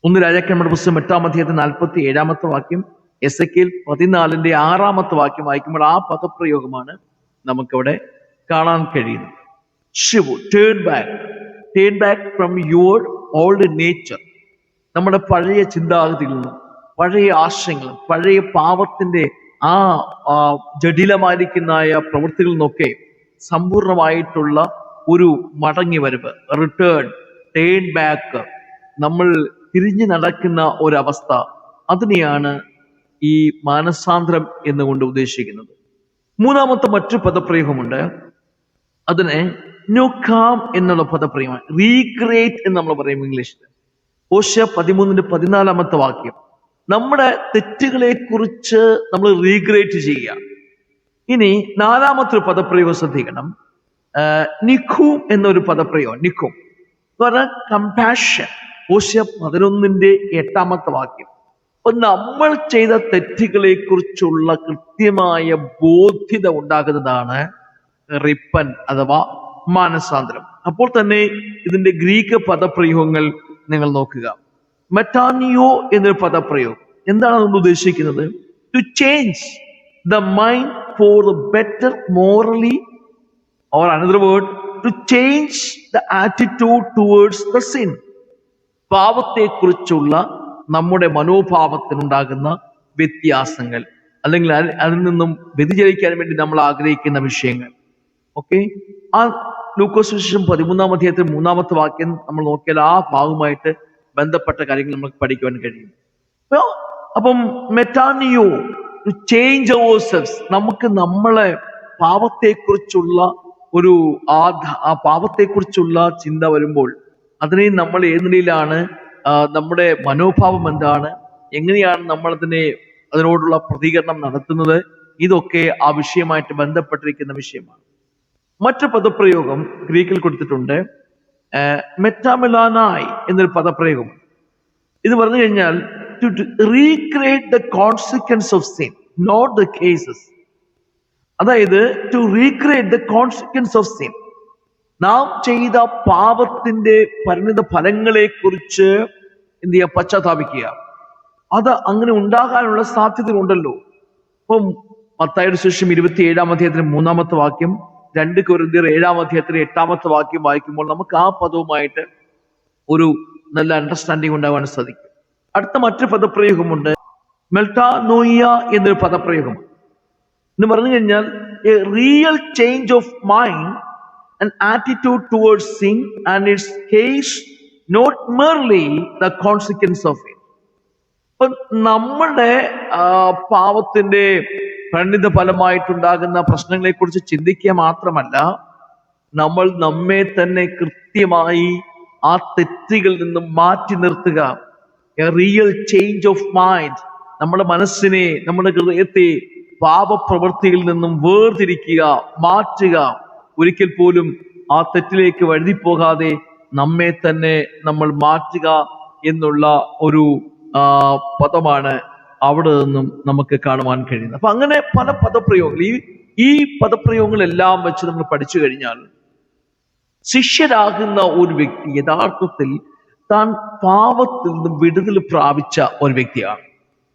[SPEAKER 1] ഒന്ന് രാജാക്കന്മാരുടെ പുസ്തകം എട്ടാം അധ്യായത്തിൽ നാൽപ്പത്തി ഏഴാമത്തെ വാക്യം എസ് എ കെയിൽ പതിനാലിന്റെ ആറാമത്തെ വാക്യം വായിക്കുമ്പോൾ ആ പദപ്രയോഗമാണ് നമുക്കവിടെ കാണാൻ കഴിയുന്നത്. Shivu turn back turn back from your old nature നമ്മുടെ പഴയ ചിന്താഗതിയിൽ നിന്നും പഴയ ആശയങ്ങളും പഴയ പാപത്തിന്റെ ആ ജടിലമായിരിക്കുന്നതായ പ്രവൃത്തികളിൽ നിന്നൊക്കെ സമ്പൂർണമായിട്ടുള്ള ഒരു മടങ്ങി വരവ് റിട്ടേൺ ടേൺ ബാക്ക് നമ്മൾ തിരിഞ്ഞു നടക്കുന്ന ഒരവസ്ഥ അതിനെയാണ് ഈ മാനസാന്തരം എന്നുകൊണ്ട് ഉദ്ദേശിക്കുന്നത്. മൂന്നാമത്തെ മറ്റു പദപ്രയോഗമുണ്ട്. അതിനെ നൊക്കാം എന്നുള്ള പദപ്രയോഗമാണ്. റീക്രിയേറ്റ് എന്ന് നമ്മൾ പറയും ഇംഗ്ലീഷിൽ. ഓശ പതിമൂന്നിന്റെ പതിനാലാമത്തെ വാക്യം. നമ്മുടെ തെറ്റുകളെ കുറിച്ച് നമ്മൾ റീക്രിയേറ്റ് ചെയ്യുക. ഇനി നാലാമത്തെ പദപ്രയോഗം ശ്രദ്ധിക്കണം. നിഖും എന്നൊരു പദപ്രയോഗം നിഖും. എന്ന് പറഞ്ഞാൽ കമ്പാഷൻ ഓശ്യ പതിനൊന്നിന്റെ എട്ടാമത്തെ വാക്യം. അപ്പം നമ്മൾ ചെയ്ത തെറ്റുകളെ കുറിച്ചുള്ള കൃത്യമായ ബോധ്യത ഉണ്ടാകുന്നതാണ് റിപ്പൻ അഥവാ മാനസാന്തരം. അപ്പോൾ തന്നെ ഇതിന്റെ ഗ്രീക്ക് പദപ്രയോഗങ്ങൾ നിങ്ങൾ നോക്കുക. മെറ്റാനിയോ എന്നൊരു പദപ്രയോഗം. എന്താണ് നമ്മൾ ഉദ്ദേശിക്കുന്നത്? To change the mind for better morally or another word to change the attitude towards the sin പാപത്തെക്കുറിച്ചുള്ള നമ്മുടെ മനോഭാവത്തിനുണ്ടാകുന്ന വ്യത്യാസങ്ങൾ. അല്ലെങ്കിൽ അതി- അതിൽ നിന്നും വ്യതിചലിക്കാൻ വേണ്ടി നമ്മൾ ആഗ്രഹിക്കുന്ന വിഷയങ്ങൾ. ഓക്കെ ആ ലൂക്കോസ് വിശേഷം പതിമൂന്നാം അധ്യായത്തിൽ മൂന്നാമത്തെ വാക്യം നമ്മൾ നോക്കിയാൽ ആ ഭാഗവുമായിട്ട് ബന്ധപ്പെട്ട കാര്യങ്ങൾ നമുക്ക് പഠിക്കുവാൻ കഴിയും. അപ്പൊ മെറ്റാനിയോ ചേഞ്ച് അവർ നമുക്ക് നമ്മളെ പാപത്തെക്കുറിച്ചുള്ള ഒരു ആ ആ പാപത്തെക്കുറിച്ചുള്ള ചിന്ത വരുമ്പോൾ അതിനെ നമ്മൾ ഏത് നിലയിലാണ് നമ്മുടെ മനോഭാവം എന്താണ് എങ്ങനെയാണ് നമ്മൾ അതിനെ അതിനോടുള്ള പ്രതികരണം നടത്തുന്നത് ഇതൊക്കെ ആ വിഷയമായിട്ട് ബന്ധപ്പെട്ടിരിക്കുന്ന വിഷയമാണ്. മറ്റു പദപ്രയോഗം ഗ്രീക്കിൽ കൊടുത്തിട്ടുണ്ട് മെറ്റാമിലാനായി എന്നൊരു പദപ്രയോഗം. ഇത് പറഞ്ഞു കഴിഞ്ഞാൽ recreate the consequence of sin not the causes അതായത് to recreate the consequence of sin നാം ചെയ്ത പാപത്തിന്റെ പരിണിത ഫലങ്ങളെ കുറിച്ച് എന്ത് ചെയ്യുക പശ്ചാത്താപിക്കുക. അത് അങ്ങനെ ഉണ്ടാകാനുള്ള സാധ്യത ഉണ്ടല്ലോ ഇപ്പം മത്തായുടെ ശേഷം ഇരുപത്തി ഏഴാം അധ്യായത്തിന് മൂന്നാമത്തെ വാക്യം രണ്ട് കുരുതിർ ഏഴാം അധ്യായത്തിന് എട്ടാമത്തെ വാക്യം വായിക്കുമ്പോൾ നമുക്ക് ആ പദവുമായിട്ട് ഒരു നല്ല അണ്ടർസ്റ്റാൻഡിങ് ഉണ്ടാകാൻ സാധിക്കും. അടുത്ത മറ്റൊരു പദപ്രയോഗമുണ്ട് മെൽട്ടാനോയ എന്നൊരു പദപ്രയോഗം. എന്ന് പറഞ്ഞു കഴിഞ്ഞാൽ a real change of mind and attitude towards sin and its cause not merely the consequence of it നമ്മുടെ പാവത്തിന്റെ പരിണിത ഫലമായിട്ടുണ്ടാകുന്ന പ്രശ്നങ്ങളെ കുറിച്ച് ചിന്തിക്കുക മാത്രമല്ല നമ്മൾ നമ്മെ തന്നെ കൃത്യമായി ആ തെറ്റുകളിൽ നിന്നും മാറ്റി നിർത്തുക. റിയൽ ചേഞ്ച് ഓഫ് മൈൻഡ് നമ്മുടെ മനസ്സിനെ നമ്മുടെ ഹൃദയത്തെ പാപപ്രവൃത്തികളിൽ നിന്നും വേർതിരിക്കുക മാറ്റുക ഒരിക്കൽ പോലും ആ തെറ്റിലേക്ക് വഴുതിപ്പോകാതെ നമ്മെ തന്നെ നമ്മൾ മാറ്റുക എന്നുള്ള ഒരു പദമാണ് അവിടെ നിന്നും നമുക്ക് കാണുവാൻ കഴിയുന്നത്. അപ്പൊ അങ്ങനെ പല പദപ്രയോഗങ്ങൾ ഈ ഈ പദപ്രയോഗങ്ങളെല്ലാം വെച്ച് നമ്മൾ പഠിച്ചു കഴിഞ്ഞാൽ ശിഷ്യരാകുന്ന ഒരു വ്യക്തി യഥാർത്ഥത്തിൽ താൻ പാപത്തിൽ നിന്നും വിടുതൽ പ്രാപിച്ച ഒരു വ്യക്തിയാണ്.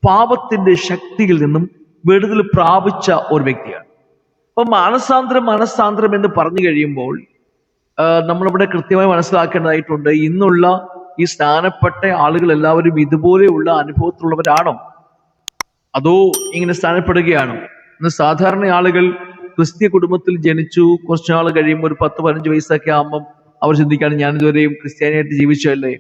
[SPEAKER 1] പാപത്തിന്റെ ശക്തിയിൽ നിന്നും വിടുതൽ പ്രാപിച്ച ഒരു വ്യക്തിയാണ്. അപ്പൊ മാനസാന്തരം മനസാന്തരം എന്ന് പറഞ്ഞു കഴിയുമ്പോൾ നമ്മളിവിടെ കൃത്യമായി മനസ്സിലാക്കേണ്ടതായിട്ടുണ്ട് ഇന്നുള്ള ഈ സ്ഥാനപ്പെട്ട ആളുകൾ എല്ലാവരും ഇതുപോലെയുള്ള അനുഭവത്തിലുള്ളവരാണോ? അതോ ഇങ്ങനെ സ്ഥാനപ്പെടുകയാണോ ഇന്ന് സാധാരണ ആളുകൾ ക്രിസ്ത്യ കുടുംബത്തിൽ ജനിച്ചു കുറച്ചു കുറച്ചുനാൾ കഴിയുമ്പോൾ ഒരു പത്ത് പതിനഞ്ച് വയസ്സൊക്കെ ആകുമ്പം അവർ ചിന്തിക്കുകയാണ് ഞാൻ ഇതുവരെയും ക്രിസ്ത്യാനിയായിട്ട് ജീവിച്ചല്ലേ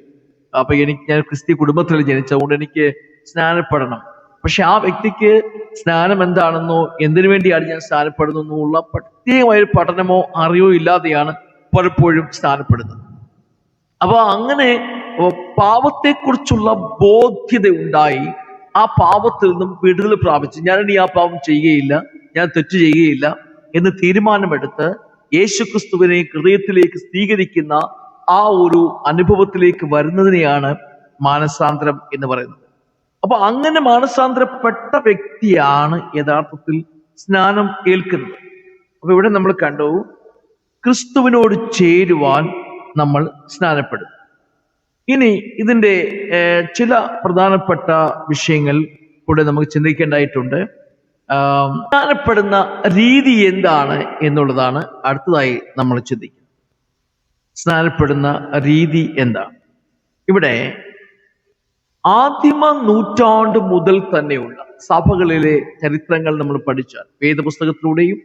[SPEAKER 1] അപ്പൊ എനിക്ക് ഞാൻ ക്രിസ്ത്യ കുടുംബത്തിൽ ജനിച്ചതുകൊണ്ട് എനിക്ക് സ്നാനപ്പെടണം. പക്ഷെ ആ വ്യക്തിക്ക് സ്നാനം എന്താണെന്നോ എന്തിനു വേണ്ടിയാണ് ഞാൻ സ്നാനപ്പെടുന്നോ ഉള്ള പ്രത്യേകമായ പഠനമോ അറിവോ ഇല്ലാതെയാണ് പലപ്പോഴും സ്നാനപ്പെടുന്നത്. അപ്പൊ അങ്ങനെ പാപത്തെക്കുറിച്ചുള്ള ബോധ്യത ഉണ്ടായി ആ പാപത്തിൽ നിന്നും വിടുതൽ പ്രാപിച്ച്. ഞാനിനി ആ പാപം ചെയ്യുകയില്ല ഞാൻ തെറ്റ് ചെയ്യുകയില്ല എന്ന് തീരുമാനമെടുത്ത് യേശുക്രിസ്തുവിനെ ഹൃദയത്തിലേക്ക് സ്വീകരിക്കുന്ന ആ ഒരു അനുഭവത്തിലേക്ക് വരുന്നതിനെയാണ് മാനസാന്തരം എന്ന് പറയുന്നത്. അപ്പൊ അങ്ങനെ മാനസാന്തരപ്പെട്ട വ്യക്തിയാണ് യഥാർത്ഥത്തിൽ സ്നാനം ഏൽക്കുന്നത്. അപ്പൊ ഇവിടെ നമ്മൾ കണ്ടു ക്രിസ്തുവിനോട് ചേരുവാൻ നമ്മൾ സ്നാനപ്പെടും ഇനി ഇതിന്റെ ചില പ്രധാനപ്പെട്ട വിഷയങ്ങൾ കൂടെ നമുക്ക് ചിന്തിക്കേണ്ടതായിട്ടുണ്ട്. സ്നാനപ്പെടുന്ന രീതി എന്താണ് എന്നുള്ളതാണ് അടുത്തതായി നമ്മൾ ചിന്തിക്കുന്നത്. സ്നാനപ്പെടുന്ന രീതി എന്താണ്? ഇവിടെ ആദിമ നൂറ്റാണ്ട് മുതൽ തന്നെയുള്ള സഭകളിലെ ചരിത്രങ്ങൾ നമ്മൾ പഠിച്ചാൽ വേദപുസ്തകത്തിലൂടെയും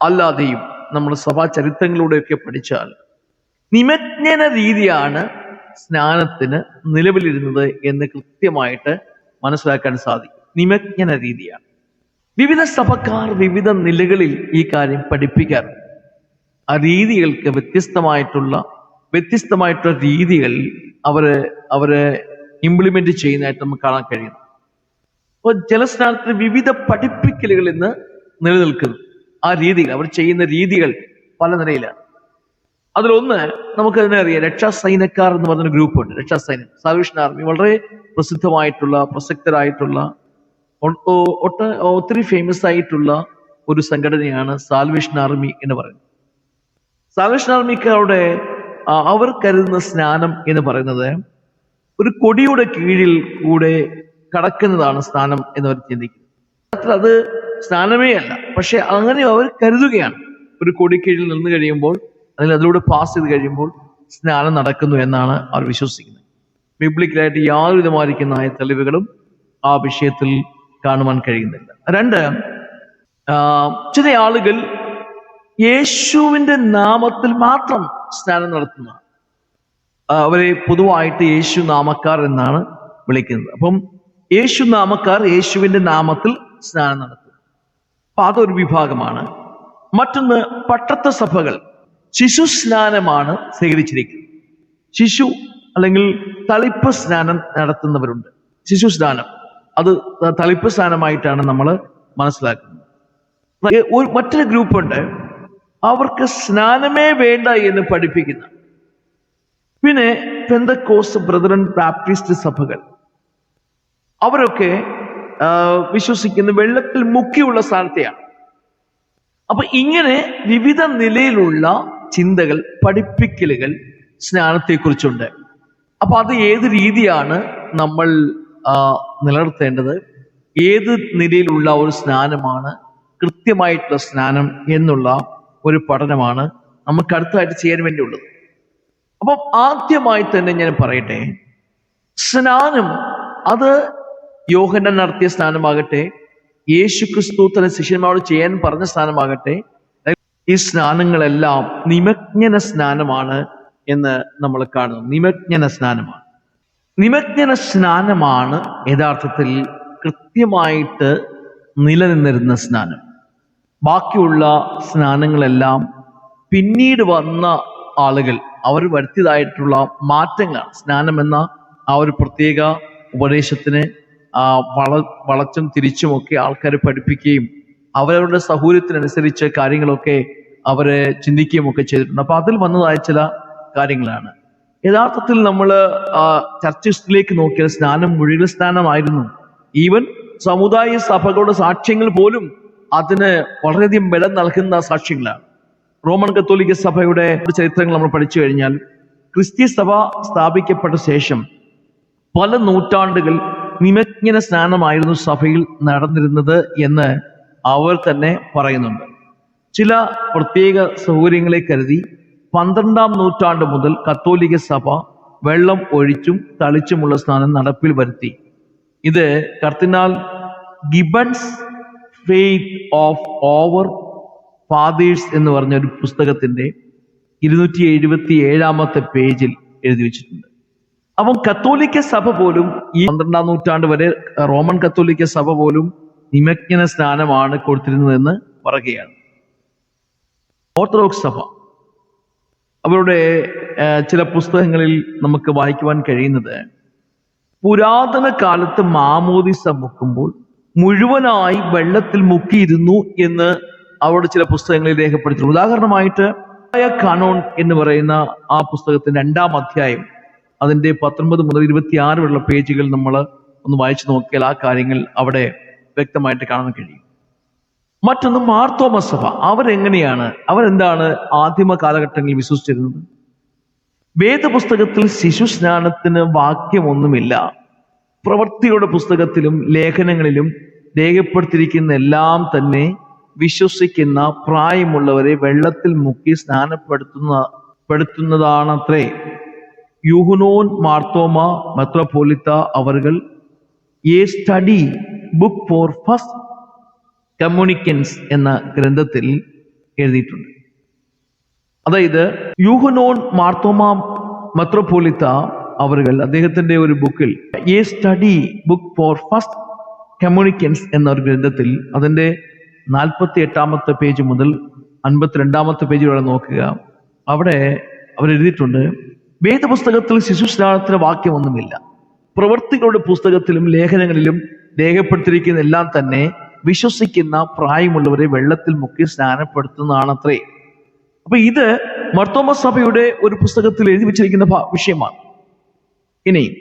[SPEAKER 1] അല്ലാതെയും നമ്മൾ സഭാ ചരിത്രങ്ങളിലൂടെയൊക്കെ പഠിച്ചാൽ നിമജ്ഞന രീതിയാണ് സ്നാനത്തിന് നിലവിലിരുന്നത് എന്ന് കൃത്യമായിട്ട് മനസ്സിലാക്കാൻ സാധിക്കും. നിമജ്ഞന രീതിയാണ്. വിവിധ സഭക്കാർ വിവിധ നിലകളിൽ ഈ കാര്യം പഠിപ്പിക്കാറുണ്ട്. ആ രീതികൾക്ക് വ്യത്യസ്തമായിട്ടുള്ള വ്യത്യസ്തമായിട്ടുള്ള രീതികളിൽ അവർ അവർ ഇംപ്ലിമെന്റ് ചെയ്യുന്നതായിട്ട് നമുക്ക് കാണാൻ കഴിയുന്നു. അപ്പോൾ ജലസ്നാനത്തിന് വിവിധ പഠിപ്പിക്കലുകൾ ഇന്ന് നിലനിൽക്കുന്നു. ആ രീതികൾ അവർ ചെയ്യുന്ന രീതികൾ പല നിലയിലാണ്. അതിലൊന്ന് നമുക്ക് അതിനെ അറിയാം. രക്ഷാ രക്ഷാസൈനക്കാർ എന്ന് പറഞ്ഞൊരു ഗ്രൂപ്പുണ്ട്. രക്ഷാസൈന്യം സാൽവേഷൻ ആർമി. വളരെ പ്രസിദ്ധമായിട്ടുള്ള പ്രസക്തരായിട്ടുള്ള ഒട്ട ഒത്തിരി ഫേമസ് ആയിട്ടുള്ള ഒരു സംഘടനയാണ് സാൽവേഷൻ ആർമി എന്ന് പറയുന്നത്. സാൽവേഷൻ ആർമിക്കാരുടെ അവർ കരുതുന്ന സ്നാനം എന്ന് പറയുന്നത് ഒരു കൊടിയുടെ കീഴിൽ കൂടെ കടക്കുന്നതാണ് സ്നാനം എന്നവർ ചിന്തിക്കുന്നത് അത്ര അത് സ്നാനമേ അല്ല. പക്ഷെ അങ്ങനെ അവർ കരുതുകയാണ്. ഒരു കൊടി കീഴിൽ നിന്ന് കഴിയുമ്പോൾ അല്ലെങ്കിൽ അതിലൂടെ പാസ് ചെയ്ത് കഴിയുമ്പോൾ സ്നാനം നടക്കുന്നു എന്നാണ് അവർ വിശ്വസിക്കുന്നത്. ബിബ്ലിക്കലായിട്ട് യാതൊരുവിധമായിരിക്കുന്ന തെളിവുകളും ആ വിഷയത്തിൽ കാണുവാൻ കഴിയുന്നില്ല. രണ്ട് ചില ആളുകൾ യേശുവിന്റെ നാമത്തിൽ മാത്രം സ്നാനം നടത്തുന്ന ആ, അവരെ പൊതുവായിട്ട് യേശു നാമക്കാർ എന്നാണ് വിളിക്കുന്നത്. അപ്പം യേശു നാമക്കാർ യേശുവിന്റെ നാമത്തിൽ സ്നാനം നടത്തും. അപ്പൊ അതൊരു വിഭാഗമാണ്. മറ്റൊന്ന് പട്ടത്ത സഭകൾ. ശിശു സ്നാനമാണ് സ്വീകരിച്ചിരിക്കുന്നത്. ശിശു അല്ലെങ്കിൽ തളിപ്പ് സ്നാനം നടത്തുന്നവരുണ്ട്. ശിശു സ്നാനം. അത് തളിപ്പ് സ്നാനമായിട്ടാണ് നമ്മൾ മനസ്സിലാക്കുന്നത്. ഒരു മറ്റൊരു ഗ്രൂപ്പുണ്ട്. അവർക്ക് സ്നാനമേ വേണ്ട എന്ന് പഠിപ്പിക്കുന്ന പിന്നെ പെന്തക്കോസ് ബ്രദറൻ ബാപ്റ്റിസ്റ്റ് സഭകൾ. അവരൊക്കെ വിശ്വസിക്കുന്ന വെള്ളത്തിൽ മുക്കിയുള്ള സ്ഥാനത്തെയാണ് അപ്പൊ ഇങ്ങനെ വിവിധ നിലയിലുള്ള ചിന്തകൾ പഠിപ്പിക്കലുകൾ സ്നാനത്തെക്കുറിച്ചുണ്ട്. അപ്പൊ അത് ഏത് രീതിയാണ് നമ്മൾ നിലനിർത്തേണ്ടത്? ഏത് നിലയിലുള്ള ഒരു സ്നാനമാണ് കൃത്യമായിട്ടുള്ള സ്നാനം എന്നുള്ള ഒരു പഠനമാണ് നമുക്ക് അടുത്തതായിട്ട് ചെയ്യാൻ വേണ്ടിയുള്ളത്. അപ്പം ആദ്യമായി തന്നെ ഞാൻ പറയട്ടെ സ്നാനം അത് യോഹനൻ നടത്തിയ സ്നാനമാകട്ടെ യേശു ക്രിസ്തു തന്റെ ശിഷ്യന്മാരോട് ചെയ്യാൻ പറഞ്ഞ സ്നാനമാകട്ടെ ഈ സ്നാനങ്ങളെല്ലാം നിമജ്ഞന സ്നാനമാണ് എന്ന് നമ്മൾ കാണുന്നു. നിമജ്ഞന സ്നാനമാണ്. നിമജ്ഞന സ്നാനമാണ് യഥാർത്ഥത്തിൽ കൃത്യമായിട്ട് നിലനിന്നിരുന്ന സ്നാനം. ബാക്കിയുള്ള സ്നാനങ്ങളെല്ലാം പിന്നീട് വന്ന ആളുകൾ അവർ വരുത്തിയതായിട്ടുള്ള മാറ്റങ്ങൾ സ്നാനം എന്ന ആ ഒരു പ്രത്യേക ഉപദേശത്തിന് വള വളച്ചും തിരിച്ചുമൊക്കെ ആൾക്കാരെ പഠിപ്പിക്കുകയും അവരവരുടെ സൗകര്യത്തിനനുസരിച്ച് കാര്യങ്ങളൊക്കെ അവരെ ചിന്തിക്കുകയും ഒക്കെ ചെയ്തിട്ടുണ്ട്. അപ്പൊ അതിൽ വന്നതായ ചില കാര്യങ്ങളാണ്. യഥാർത്ഥത്തിൽ നമ്മൾ ചർച്ചിലേക്ക് നോക്കിയാൽ സ്നാനം മുഴുവൻ സ്നാനമായിരുന്നു. ഈവൻ സമുദായ സഭകളുടെ സാക്ഷ്യങ്ങൾ പോലും അതിന് വളരെയധികം ബലം നൽകുന്ന സാക്ഷ്യങ്ങളാണ്. റോമൻ കത്തോലിക്ക സഭയുടെ ചരിത്രങ്ങൾ നമ്മൾ പഠിച്ചു കഴിഞ്ഞാൽ ക്രിസ്ത്യ സഭ സ്ഥാപിക്കപ്പെട്ട ശേഷം പല നൂറ്റാണ്ടുകൾ നിമജ്ഞന സ്നാനമായിരുന്നു സഭയിൽ നടന്നിരുന്നത് എന്ന് അവർ തന്നെ പറയുന്നുണ്ട്. ചില പ്രത്യേക സൗകര്യങ്ങളെ കരുതി പന്ത്രണ്ടാം നൂറ്റാണ്ട് മുതൽ കത്തോലിക്ക സഭ വെള്ളം ഒഴിച്ചും തളിച്ചുമുള്ള സ്നാനം നടപ്പിൽ വരുത്തി. ഇത് കർത്തിനാൽ Gibbons faith of our fathers എന്ന് പറഞ്ഞ ഒരു പുസ്തകത്തിന്റെ ഇരുന്നൂറ്റി എഴുപത്തി ഏഴാമത്തെ പേജിൽ എഴുതി വെച്ചിട്ടുണ്ട്. അപ്പം കത്തോലിക്ക സഭ പോലും ഈ പന്ത്രണ്ടാം നൂറ്റാണ്ട് വരെ റോമൻ കത്തോലിക്ക സഭ പോലും നിമജ്ഞന സ്നാനമാണ് കൊടുത്തിരുന്നതെന്ന് പറയുകയാണ്. ഓർത്തഡോക്സ് സഭ. അവരുടെ ചില പുസ്തകങ്ങളിൽ നമുക്ക് വായിക്കുവാൻ കഴിയുന്നത് പുരാതന കാലത്ത് മാമോദിസ മുക്കുമ്പോൾ മുഴുവനായി വെള്ളത്തിൽ മുക്കിയിരുന്നു എന്ന് അവരുടെ ചില പുസ്തകങ്ങളിൽ രേഖപ്പെടുത്തിയിട്ടുണ്ട്. ഉദാഹരണമായിട്ട് കാനോൺ എന്ന് പറയുന്ന ആ പുസ്തകത്തിന്റെ രണ്ടാം അധ്യായം അതിന്റെ പത്തൊൻപത് മുതൽ ഇരുപത്തിയാറ് വരെയുള്ള പേജുകൾ നമ്മൾ ഒന്ന് വായിച്ചു നോക്കിയാൽ ആ കാര്യങ്ങൾ അവിടെ വ്യക്തമായിട്ട് കാണാൻ കഴിയും. മറ്റൊന്ന് മാർത്തോമ സഭ. അവരെങ്ങനെയാണ് അവരെന്താണ് ആദിമ കാലഘട്ടങ്ങളിൽ വിശ്വസിച്ചിരുന്നത്? വേദപുസ്തകത്തിൽ ശിശു സ്നാനത്തിന് വാക്യമൊന്നുമില്ല. പ്രവൃത്തിയുടെ പുസ്തകത്തിലും ലേഖനങ്ങളിലും രേഖപ്പെടുത്തിയിരിക്കുന്ന എല്ലാം തന്നെ വിശ്വസിക്കുന്ന പ്രായമുള്ളവരെ വെള്ളത്തിൽ മുക്കി സ്നാനപ്പെടുത്തുന്ന പെടുത്തുന്നതാണത്രേ. യൂഹുനോൻ മാർത്തോമ മെത്രോപോലിത്ത അവർകൾ a study book for first communicants എന്ന ഗ്രന്ഥത്തിൽ എഴുതിയിട്ടുണ്ട്. അതായത് യൂഹനോൻ മാർത്തോമ മെത്രോപോലിത്ത അവർകൾ അദ്ദേഹത്തിന്റെ ഒരു ബുക്കിൽ a study book for first communicants എന്ന ഒരു ഗ്രന്ഥത്തിൽ അതിന്റെ നാൽപ്പത്തി എട്ടാമത്തെ പേജ് മുതൽ അൻപത്തിരണ്ടാമത്തെ പേജ് വരെ നോക്കുക. അവിടെ അവർ എഴുതിയിട്ടുണ്ട് വേദപുസ്തകത്തിൽ ശിശുസ്നാനത്തിന് വാക്യമൊന്നുമില്ല. പ്രവൃത്തികളുടെ പുസ്തകത്തിലും ലേഖനങ്ങളിലും രേഖപ്പെടുത്തിയിരിക്കുന്ന എല്ലാം തന്നെ വിശ്വസിക്കുന്ന പ്രായമുള്ളവരെ വെള്ളത്തിൽ മുക്കി സ്നാനപ്പെടുത്തുന്നതാണത്രേ. അപ്പൊ ഇത് മർത്തോമ സഭയുടെ ഒരു പുസ്തകത്തിൽ എഴുതി വെച്ചിരിക്കുന്ന വിഷയമാണ്. ഇനി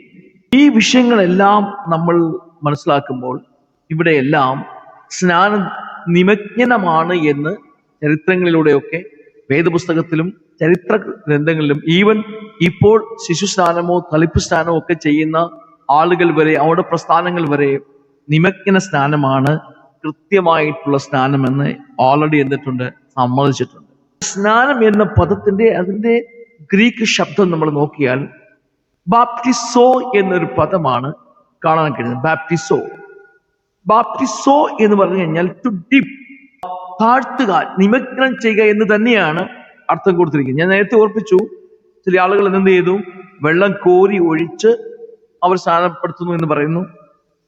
[SPEAKER 1] ഈ വിഷയങ്ങളെല്ലാം നമ്മൾ മനസ്സിലാക്കുമ്പോൾ ഇവിടെയെല്ലാം സ്നാന നിമജ്ഞനമാണ് എന്ന് ചരിത്രങ്ങളിലൂടെയൊക്കെ വേദപുസ്തകത്തിലും ചരിത്ര ഗ്രന്ഥങ്ങളിലും ഈവൻ ഇപ്പോൾ ശിശു സ്നാനമോ തളിപ്പ് സ്നാനമോ ഒക്കെ ചെയ്യുന്ന ആളുകൾ വരെ അവരുടെ പ്രസ്ഥാനങ്ങൾ വരെ നിമജ്ഞന സ്നാനമാണ് കൃത്യമായിട്ടുള്ള സ്നാനമെന്ന് ഓൾറെഡി എന്തിട്ടുണ്ട് സമ്മതിച്ചിട്ടുണ്ട്. സ്നാനം എന്ന പദത്തിന്റെ അതിന്റെ ഗ്രീക്ക് ശബ്ദം നമ്മൾ നോക്കിയാൽ ബാപ്റ്റിസോ എന്നൊരു പദമാണ് കാണാൻ കഴിയുന്നത്. ബാപ്റ്റിസോ. ബാപ്റ്റിസോ എന്ന് പറഞ്ഞു കഴിഞ്ഞാൽ ടു ഡിപ് താഴ്ത്തുക നിമഗ്നം ചെയ്യുക എന്ന് തന്നെയാണ് അർത്ഥം കൊടുത്തിരിക്കുന്നത്. ഞാൻ നേരത്തെ ഓർപ്പിച്ചു ചില ആളുകൾ എന്ത് ചെയ്തു? വെള്ളം കോരി ഒഴിച്ച് അവർ സ്നാനപ്പെടുത്തുന്നു എന്ന് പറയുന്നു.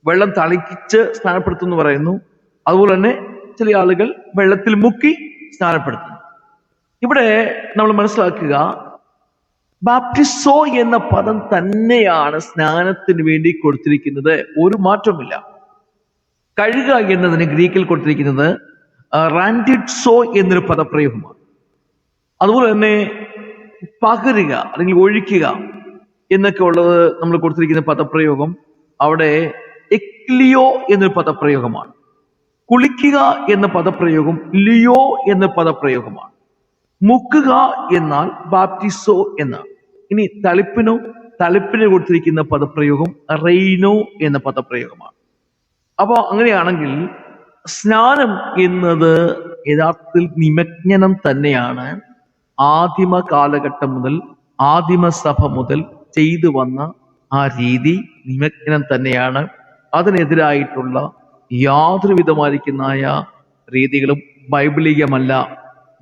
[SPEAKER 1] വെള്ളം തളിച്ച് സ്നാനപ്പെടുത്തുന്നു എന്ന് പറയുന്നു. അതുപോലെ തന്നെ ചില ആളുകൾ വെള്ളത്തിൽ മുക്കി സ്നാനപ്പെടുത്തുന്നു ഇവിടെ നമ്മൾ മനസ്സിലാക്കുക ബാപ്റ്റിസോ എന്ന പദം തന്നെയാണ് സ്നാനത്തിന് വേണ്ടി കൊടുത്തിരിക്കുന്നത്. ഒരു മാറ്റവുമില്ല. കഴുക എന്നതിന് ഗ്രീക്കിൽ കൊടുത്തിരിക്കുന്നത് റാൻഡിഡ്സോ എന്നൊരു പദപ്രയോഗമാണ്. അതുപോലെ തന്നെ പകരുക അല്ലെങ്കിൽ ഒഴിക്കുക എന്നൊക്കെ ഉള്ളത് നമ്മൾ കൊടുത്തിരിക്കുന്ന പദപ്രയോഗം അവിടെ എക്ലിയോ എന്നൊരു പദപ്രയോഗമാണ്. കുളിക്കുക എന്ന പദപ്രയോഗം ലിയോ എന്ന പദപ്രയോഗമാണ്. മുക്കുക എന്നാൽ ബാപ്റ്റിസോ എന്നാണ് ഇനി തളിപ്പിനോ തളിപ്പിന് കൊടുത്തിരിക്കുന്ന പദപ്രയോഗം റെയിനോ എന്ന പദപ്രയോഗമാണ്. അപ്പോൾ അങ്ങനെയാണെങ്കിൽ സ്നാനം എന്നത് യഥാർത്ഥത്തിൽ നിമജ്ഞനം തന്നെയാണ് ആദിമ കാലഘട്ടം മുതൽ ആദിമ സഭ മുതൽ ചെയ്തു വന്ന ആ രീതി നിമജ്ഞനം തന്നെയാണ്. അതിനെതിരായിട്ടുള്ള യാതൊരു വിധമായിരിക്കുന്നതായ രീതികളും ബൈബിളികമല്ല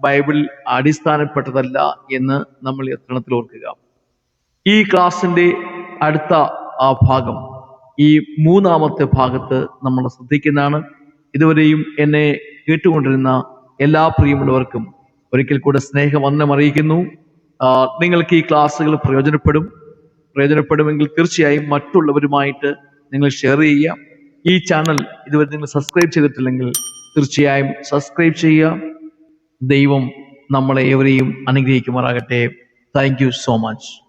[SPEAKER 1] ബൈബിൾ അടിസ്ഥാനപ്പെട്ടതല്ല എന്ന് നമ്മൾ യത്നത്തിൽ ഓർക്കുക. ഈ ക്ലാസിന്റെ അടുത്ത ആ ഭാഗം ഈ മൂന്നാമത്തെ ഭാഗത്ത് നമ്മൾ ശ്രദ്ധിക്കുന്നതാണ്. ഇതുവരെയും എന്നെ കേട്ടുകൊണ്ടിരുന്ന എല്ലാ പ്രിയമുള്ളവർക്കും ഒരിക്കൽ കൂടെ സ്നേഹവന്ദനം അറിയിക്കുന്നു. നിങ്ങൾക്ക് ഈ ക്ലാസ്സുകൾ പ്രയോജനപ്പെടും. പ്രയോജനപ്പെടുമെങ്കിൽ തീർച്ചയായും മറ്റുള്ളവരുമായിട്ട് നിങ്ങൾ ഷെയർ ചെയ്യുക. ഈ ചാനൽ ഇതുവരെ നിങ്ങൾ സബ്സ്ക്രൈബ് ചെയ്തിട്ടില്ലെങ്കിൽ തീർച്ചയായും സബ്സ്ക്രൈബ് ചെയ്യുക. ദൈവം നമ്മളെ ഏവരെയും അനുഗ്രഹിക്കുമാറാകട്ടെ. Thank you so much